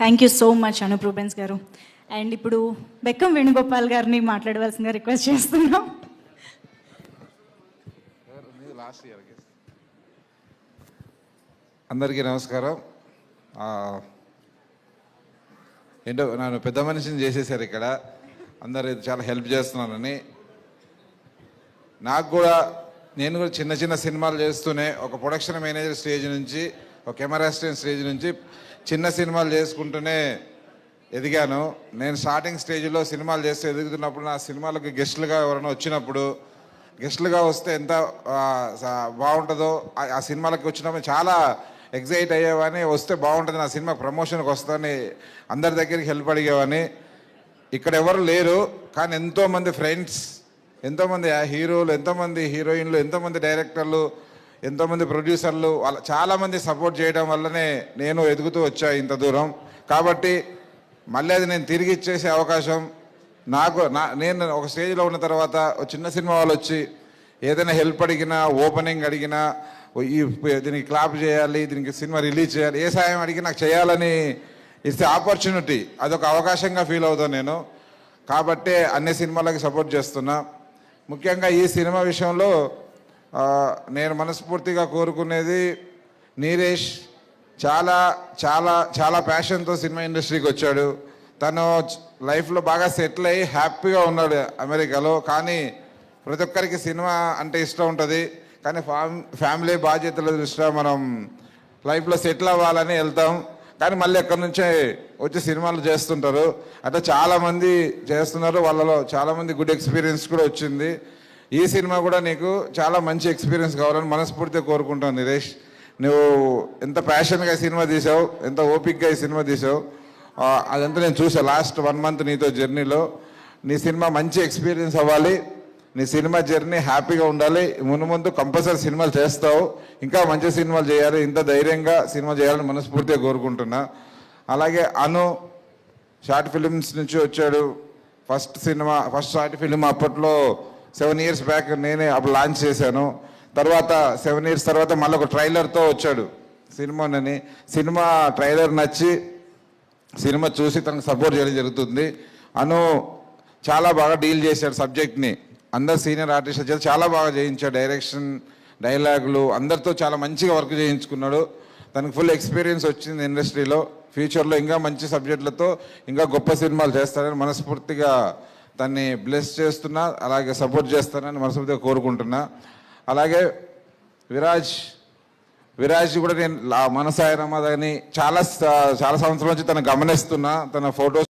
Thank you so much Anup Rubens garu. And ఇప్పుడు బెక్కం వేణుగోపాల్ గారిని మాట్లాడవలసిందిగా రిక్వెస్ట్ చేస్తున్నాం. అందరికీ నమస్కారం. ఏంటో నన్ను పెద్ద మనిషిని చేసేసారు ఇక్కడ. అందరు చాలా హెల్ప్ చేస్తున్నానని నాకు కూడా నేను కూడా చిన్న చిన్న సినిమాలు చేస్తూనే ఒక ప్రొడక్షన్ మేనేజర్ స్టేజ్ నుంచి ఒక కెమెరా అసిస్టెంట్ స్టేజ్ నుంచి చిన్న సినిమాలు చేసుకుంటూనే ఎదిగాను. నేను స్టార్టింగ్ స్టేజ్లో సినిమాలు చేస్తూ ఎదుగుతున్నప్పుడు నా సినిమాలకు గెస్టులుగా ఎవరైనా వచ్చినప్పుడు గెస్టులుగా వస్తే ఎంత బాగుంటుందో ఆ- సినిమాలకి సినిమాలకు వచ్చినప్పుడు చాలా ఎగ్జైట్ అయ్యేవాని వస్తే బాగుంటుంది నా సినిమా ప్రమోషన్కి వస్తుందని అందరి దగ్గరికి హెల్ప్ అడిగేవాని ఇక్కడ ఎవరు లేరు కానీ ఎంతోమంది ఫ్రెండ్స్ ఎంతోమంది హీరోలు ఎంతోమంది హీరోయిన్లు ఎంతోమంది డైరెక్టర్లు ఎంతోమంది ప్రొడ్యూసర్లు వాళ్ళ చాలామంది సపోర్ట్ చేయడం వల్లనే నేను ఎదుగుతూ వచ్చా ఇంత దూరం. కాబట్టి మళ్ళీ అది నేను తిరిగి ఇచ్చేసే అవకాశం నాకు నా నేను ఒక స్టేజ్లో ఉన్న తర్వాత ఒక చిన్న సినిమా వాళ్ళు వచ్చి ఏదైనా హెల్ప్ అడిగినా ఓపెనింగ్ అడిగినా ఈ దీనికి క్లాప్ చేయాలి దీనికి సినిమా రిలీజ్ చేయాలి ఏ సాయం అడిగి నాకు చేయాలని ఇస్తే ఆపర్చునిటీ. అదొక అవకాశంగా ఫీల్ అవుతాను నేను. కాబట్టే అన్ని సినిమాలకి సపోర్ట్ చేస్తున్నా. ముఖ్యంగా ఈ సినిమా విషయంలో నేను మనస్ఫూర్తిగా కోరుకునేది నీరేష్ చాలా చాలా చాలా ప్యాషన్తో సినిమా ఇండస్ట్రీకి వచ్చాడు. తను లైఫ్లో బాగా సెటిల్ అయ్యి హ్యాపీగా ఉన్నాడు అమెరికాలో. కానీ ప్రతి ఒక్కరికి సినిమా అంటే ఇష్టం ఉంటుంది. కానీ ఫ్యామ్ ఫ్యామిలీ బాధ్యతల దృష్ట్యా మనం లైఫ్లో సెటిల్ అవ్వాలని వెళ్తాం. కానీ మళ్ళీ ఎక్కడి నుంచే వచ్చి సినిమాలు చేస్తుంటారు. అంటే చాలామంది చేస్తున్నారు. వాళ్ళలో చాలామంది గుడ్ ఎక్స్పీరియన్స్ కూడా వచ్చింది. ఈ సినిమా కూడా నీకు చాలా మంచి ఎక్స్పీరియన్స్ కావాలని మనస్ఫూర్తిగా కోరుకుంటాను నిరేష్. నువ్వు ఎంత ప్యాషన్గా ఈ సినిమా తీసావు ఎంత ఓపిక్గా ఈ సినిమా తీసావు అదంతా నేను చూసా లాస్ట్ వన్ మంత్ నీతో జర్నీలో. నీ సినిమా మంచి ఎక్స్పీరియన్స్ అవ్వాలి నీ సినిమా జర్నీ హ్యాపీగా ఉండాలి ముందు ముందు కంపల్సరీ సినిమాలు చేస్తావు ఇంకా మంచి సినిమాలు చేయాలి ఇంత ధైర్యంగా సినిమా చేయాలని మనస్ఫూర్తిగా కోరుకుంటున్నా. అలాగే అను షార్ట్ ఫిలిమ్స్ నుంచి వచ్చాడు first cinema first short film అప్పట్లో సెవెన్ ఇయర్స్ బ్యాక్ నేనే అప్పుడు లాంచ్ చేశాను. తర్వాత సెవెన్ ఇయర్స్ తర్వాత మళ్ళీ ఒక ట్రైలర్తో వచ్చాడు. సినిమానని సినిమా ట్రైలర్ నచ్చి సినిమా చూసి తనకు సపోర్ట్ చేయడం జరుగుతుంది. అను చాలా బాగా డీల్ చేశాడు సబ్జెక్ట్ని అందరు సీనియర్ ఆర్టిస్ట్ చేత చాలా బాగా చేయించాడు డైరెక్షన్ డైలాగులు అందరితో చాలా మంచిగా వర్క్ చేయించుకున్నాడు. తనకు ఫుల్ ఎక్స్పీరియన్స్ వచ్చింది ఇండస్ట్రీలో ఫ్యూచర్లో ఇంకా మంచి సబ్జెక్టులతో ఇంకా గొప్ప సినిమాలు చేస్తారని మనస్ఫూర్తిగా తన్ని బ్లెస్ చేస్తున్నా అలాగే సపోర్ట్ చేస్తానని మనస్ఫూర్తిగా కోరుకుంటున్నా. అలాగే విరాజ్ విరాజ్ కూడా నేను లా- మనసాయ రమాదని చాలా చాలా సంవత్సరాల నుంచి తను గమనిస్తున్నా తన ఫొటోస్